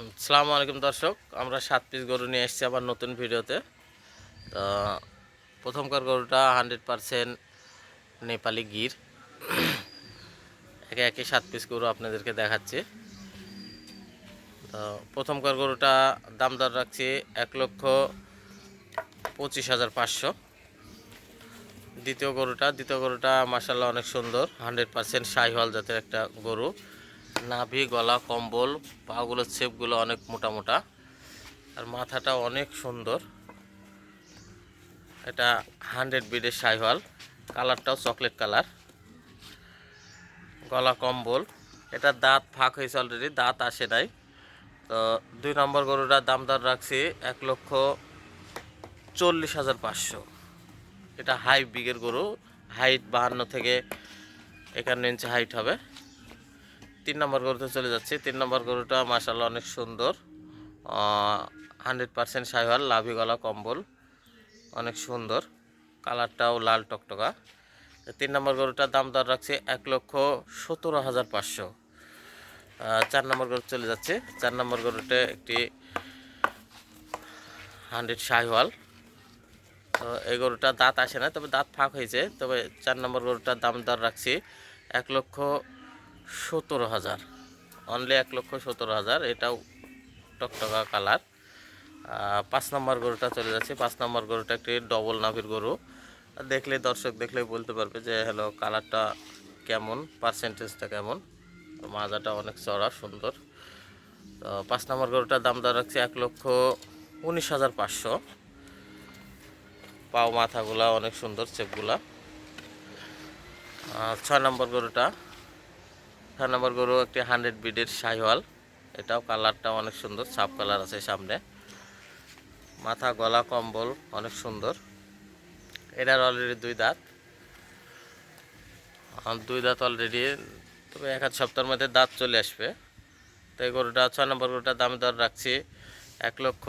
সালামু আলাইকুম দর্শক, আমরা সাত পিস গরু নিয়ে এসেছি আবার নতুন ভিডিওতে। তো, প্রথমকার গরুটা হান্ড্রেড পারসেন্ট নেপালি গির। একে একে সাত পিস গরু আপনাদেরকে দেখাচ্ছি। তো, প্রথমকার গরুটা দাম দর রাখছি এক লক্ষ পঁচিশ হাজার পাঁচশো। দ্বিতীয় গরুটা দ্বিতীয় গরুটা মাসাল্লাহ অনেক সুন্দর, হান্ড্রেড পারসেন্ট শাহিওয়াল জাতের একটা গরু। নাভি, গলা, কম্বল পাগুলোর ছেপগুলো অনেক মোটা মোটা। আর মাথাটা অনেক সুন্দর। এটা হান্ড্রেড বিডের শাহিওয়াল কালারটাও চকলেট কালার। গলা, কম্বল। এটা দাঁত ফাঁক হয়েছে অলরেডি দাঁত আসে নাই। তো দুই নম্বর গরুটার দাম দর রাখছি এক লক্ষ চল্লিশ হাজার পাঁচশো। এটা হাই বিগের গরু হাইট বাহান্ন থেকে একান্ন ইঞ্চি হাইট হবে। তিন নম্বর গরুতে চলে যাচ্ছে। তিন নম্বর গরুটা মাসাল্লাহ অনেক সুন্দর। হান্ড্রেড পারসেন্ট সাইওয়াল লাভি গলা, কম্বল। অনেক সুন্দর। কালারটাও লাল টকটকা। তিন নম্বর গরুটার দাম দর রাখছে এক লক্ষ সতেরো হাজার পাঁচশো। চার নম্বর গরু চলে যাচ্ছে। চার নম্বর গরুটা একটি হান্ড্রেড শাহিওয়াল তো এই গরুটা দাঁত আসে না, তবে দাঁত ফাঁক হয়েছে। তবে চার নম্বর গরুটার দাম দর রাখছি এক লক্ষ সতেরো হাজার। অনলি এক লক্ষ সতেরো হাজার, এটাও টকটকা কালার। পাঁচ নম্বর গরুটা চলে যাচ্ছে। পাঁচ নম্বর গরুটা একটি ডবল নাভির গরু। দেখলে, দর্শক দেখলে বলতে পারবে যে, হ্যালো, কালারটা কেমন? পার্সেন্টেজটা কেমন? মাজাটা অনেক চড়া সুন্দর। তো পাঁচ নম্বর গরুটার দাম দর রাখছি এক লক্ষ উনিশ হাজার পাঁচশো। পাও, মাথাগুলা অনেক সুন্দর, চেপগুলা। ছয় নম্বর গরুটা ছয় নম্বর গরু একটি হান্ড্রেড বিডের শাহিওয়াল। এটাও কালারটা অনেক সুন্দর, সাপ কালার আছে সামনে। মাথা, গলা, কম্বল অনেক সুন্দর। এটার অলরেডি দুই দাঁত। দুই দাঁত অলরেডি তবে এক আধ সপ্তাহের মধ্যে দাঁত চলে আসবে। তো এই গরুটা ছয় নম্বর গরুটার দাম দর রাখছি এক লক্ষ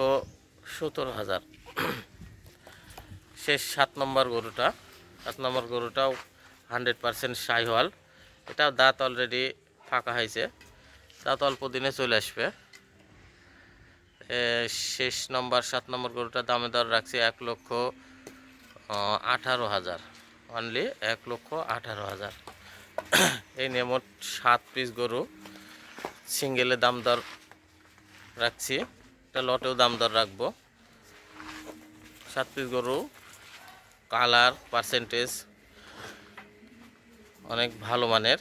সতেরো হাজার। শেষ সাত নম্বর গরুটা, সাত নম্বর গরুটাও হান্ড্রেড পারসেন্ট শাহিওয়াল। এটাও দাঁত অলরেডি ফাঁকা হয়েছে। দাঁত অল্প দিনে চলে আসবে। শেষ নম্বর, সাত নম্বর গরুটার দামে দর রাখছি এক লক্ষ আঠারো হাজার। অনলি এক লক্ষ আঠারো হাজার। এই নিয়ে মোট সাত পিস গরু সিঙ্গেলে দাম দর রাখছি। এটা লটেও দাম দর রাখব। সাত পিস গরু, কালার পার্সেন্টেজ অনেক ভালো মানের।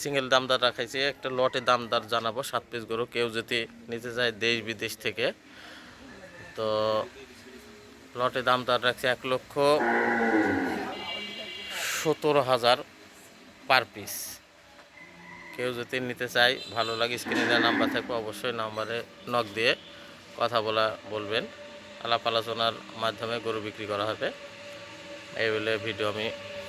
সিঙ্গেল দামদার রাখাইছি, একটা লটে দামদার জানাব, সাত পিস গরু। কেউ যদি নিতে চায় দেশ বিদেশ থেকে, তো লটে দামদার রাখছি এক লক্ষ সতেরো হাজার পার পিস। কেউ যদি নিতে চায়, ভালো লাগে, স্ক্রিনে নাম্বার থাকবে, অবশ্যই নাম্বারে নক দিয়ে কথা বলা, বলবেন। আলাপ আলোচনার মাধ্যমে গরু বিক্রি করা হবে। এই বলে ভিডিও আমি